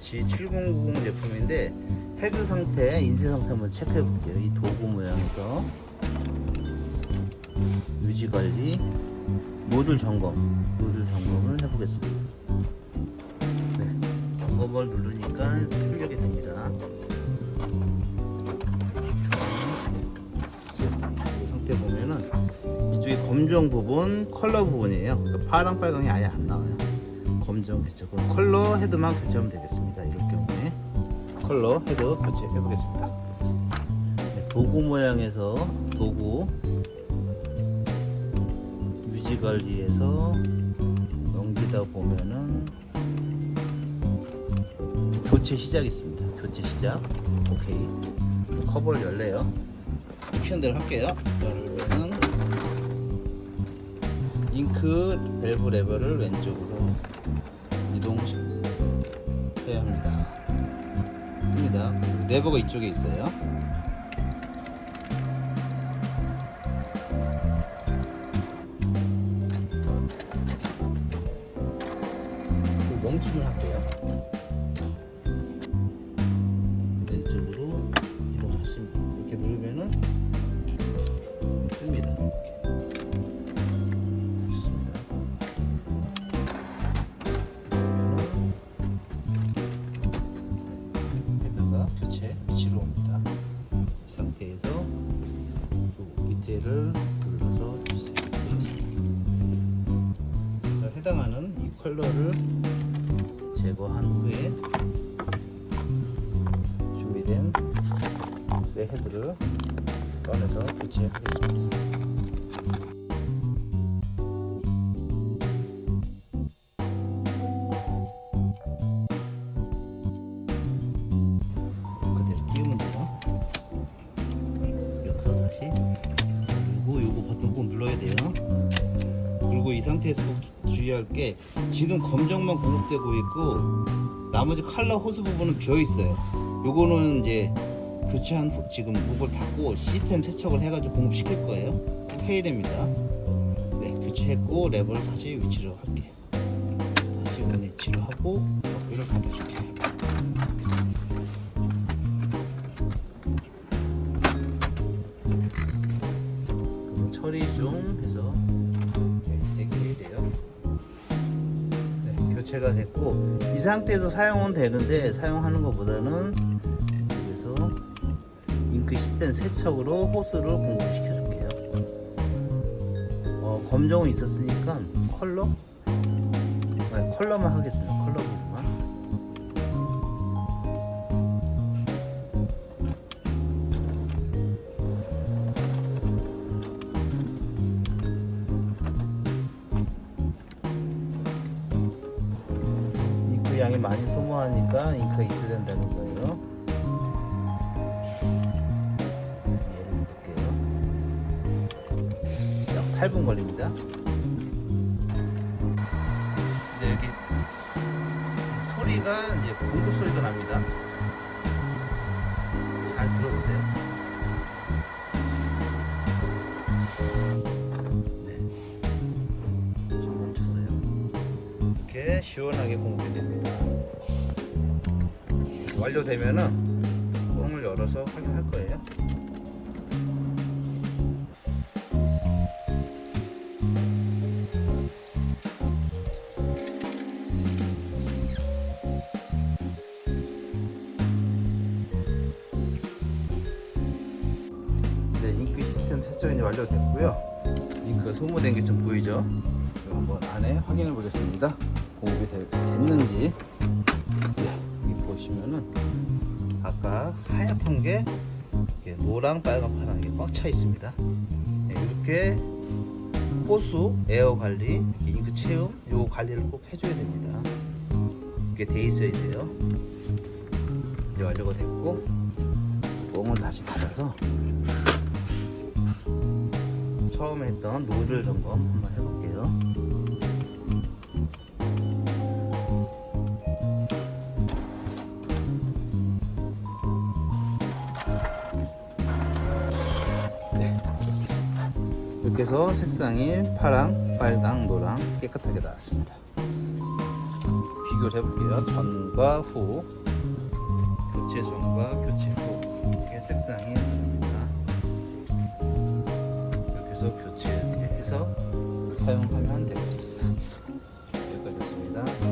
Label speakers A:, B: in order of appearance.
A: G7090 제품인데 헤드 상태, 인지 상태 한번 체크해 볼게요. 이 도구 모양에서 유지 관리, 모듈 점검, 모듈 점검을 해보겠습니다. 네, 점검을 누르니까 출력이 됩니다. 이 상태 보면은 이쪽에 검정 부분, 컬러 부분이에요. 그러니까 파랑 빨강이 아예 안 나와요. 검정. 그럼 컬러 헤드만 교체하면 되겠습니다. 이럴 경우에 컬러 헤드 교체해 보겠습니다. 네, 도구 모양에서 도구 유지 관리에서 넘기다 보면은 교체 시작 있습니다. 교체 시작. 오케이. 커버를 열래요. 액션 대로 할게요. 열면은 잉크 밸브 레버를 왼쪽으로 이동해야 합니다. 닙니다. 레버가 이쪽에 있어요. 그리고 멈춤을 할게요. 요 밑에를 눌러서 주세요. 그래서 해당하는 이 컬러를 제거한 후에 준비된 새 헤드를 꺼내서 교체하겠습니다. 눌러야 돼요. 그리고 이 상태에서 꼭 주- 주의할 게 지금 검정만 공급되고 있고 나머지 칼라 호스 부분은 비어 있어요. 요거는 이제 교체한 후 지금 목을 닫고 시스템 세척을 해가지고 공급시킬 거예요. 해야 됩니다. 네, 교체했고 랩을 다시 위치로 할게요. 다시 원 위치로 하고 여기를 감아줄게요. 처리 중 해서 대기해야 돼요. 네, 교체가 됐고 이 상태에서 사용은 되는데 사용하는 것보다는 여기서 잉크 시스템 세척으로 호스를 공급시켜 줄게요. 어, 검정은 있었으니까 컬러 아니, 컬러만 하겠습니다. 컬러 양이 많이 소모하니까 잉크가 있어야 된다는 거예요. 얘를 볼게요. 약 8분 걸립니다. 근데 여기 소리가 이제 공급 소리가 납니다. 잘 들어보세요. 이렇게 시원하게 공급이 됩니다. 완료되면은 뚜껑을 열어서 확인할 거예요. 네, 잉크 시스템 이제 완료됐고요. 잉크가 소모된 게 좀 보이죠? 한번 안에 확인해 보겠습니다. 공급이 되- 됐는지. 네, 여기 보시면은 아까 하얗던 게 이렇게 노랑, 빨강, 파란 게꽉 차 있습니다. 네, 이렇게 호수, 에어 관리, 이렇게 잉크 채움, 요 관리를 꼭 해줘야 됩니다. 이게 돼 있어야 돼요. 이제 완료가 됐고, 뽕을 다시 닫아서 처음에 했던 노즐 점검 한번 해볼게요. 네. 이렇게 해서 색상이 파랑, 빨강, 노랑 깨끗하게 나왔습니다. 비교를 해볼게요. 전과 후, 교체 전과 교체 후 이렇게 색상이 사용하면 되겠습니다. 여기까지였습니다.